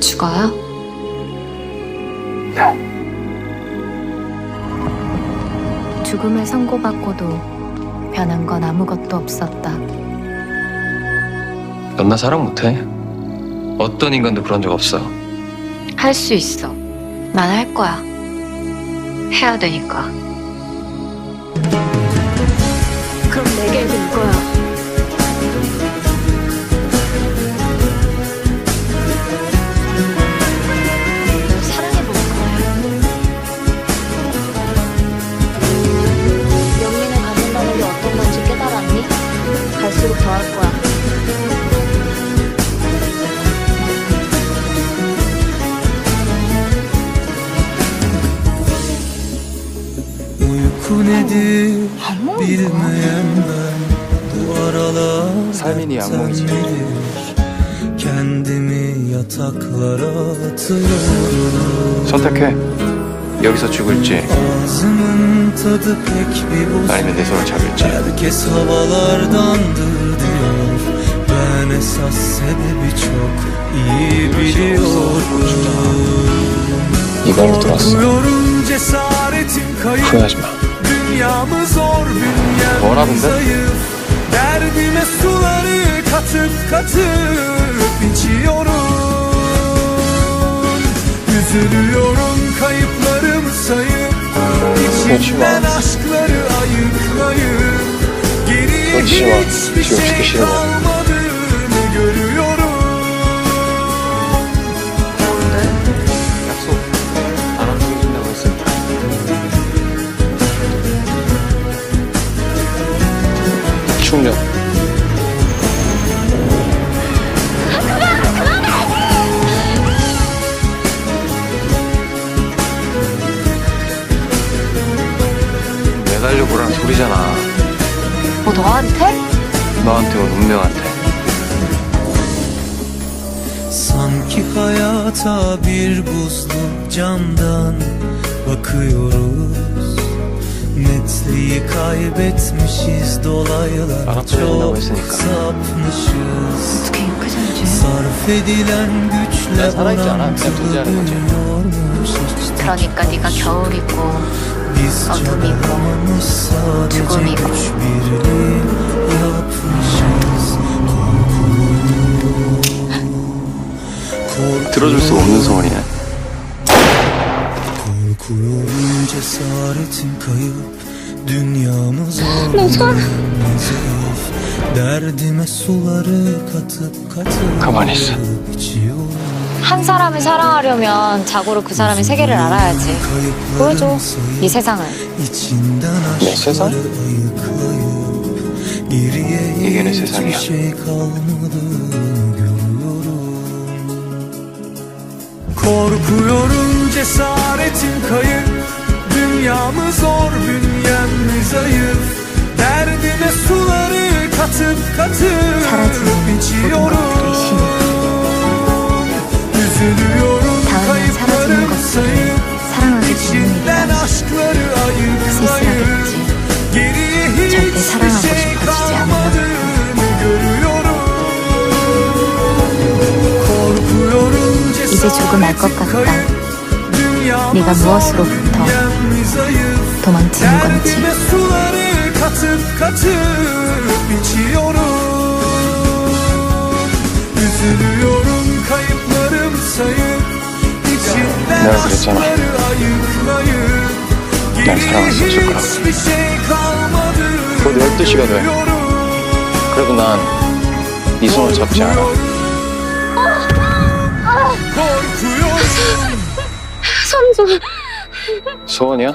죽어요? 죽음을 선고받고도 변한 건 아무것도 없었다. 넌 나 사랑 못해. 어떤 인간도 그런 적 없어. 할 수 있어. 난 할 거야. 해야 되니까. 그럼 내 계획은 이거야. 갈수록 더 할 거야. Uyku nedir bilmeyen ben Bu aralar 삶이니 hepten 악몽이지. nedir? Kendimi yataklara atıyorum 선택해. 여기서 죽을지 Ağzımın tadı pek bir bozuk 아니면 내 손을 잡을지. Herkes havalardandır diyor Ben esas sebebi çok iyi biliyorum 이걸로 들었어. Korkuyorum cesaretim kayıp 후회하지 마. Dünyamı zor bünyem Doğradın da. zayıf Derdime suları katıp katıp içiyorum Üzülüyorum İçimden Kaçma. aşkları ayıklayıp Geriye hiçbir şey sıkışırım. kalmadığını görüyorum 약속 안 한다고 해준다고 했으니까. 충전. 매달려 보라는 소리잖아. 뭐 너한테? 너한테 온 운명한테. Sanki hayata bir buzlu camdan bakıyoruz Netliği kaybetmişiz dolaylar Arap oyununa çok başlayalım. sapmışız 어떻게 이렇게 잘 지? Sarf edilen güçle Ben sana hiç anam, ben orantılı tuncerdim hocam. büyüyormuşuz 그러니까 네가 겨울 있고 Biz Adımı çabalamış sadece Çukur'u yıkma. güç birliği yapmışız Korkuyorum 들어줄 수 없는 소원이네. Korkuyorum cesaretim kayıp Dünyamız zayıf Derdime suları katıp katıp 가만 한 사람을 사랑하려면 자고로 그 사람의 세계를 알아야지. 보여줘. 이 세상을. Ya. şey kalmadığını görüyorum Korkuyorum cesaretim kayıp Dünyamı zor bünyem mi zayıf Derdime suları katıp katıp 사라지는 içiyorum 이제 조금 알 것 같다. 네가 무엇으로부터 도망치는 건지. Derdime suları katıp katıp içiyorum Üzülüyorum kayıplarım sayıp İçimden 내가 그랬잖아. aşkları ayıklayıp 난 Geriye 사랑을 멈출 거라고. hiçbir şey kalmadığını 곧 12시가 돼. görüyorum 그래도 난 네 손을 잡지 않아. 소원이야?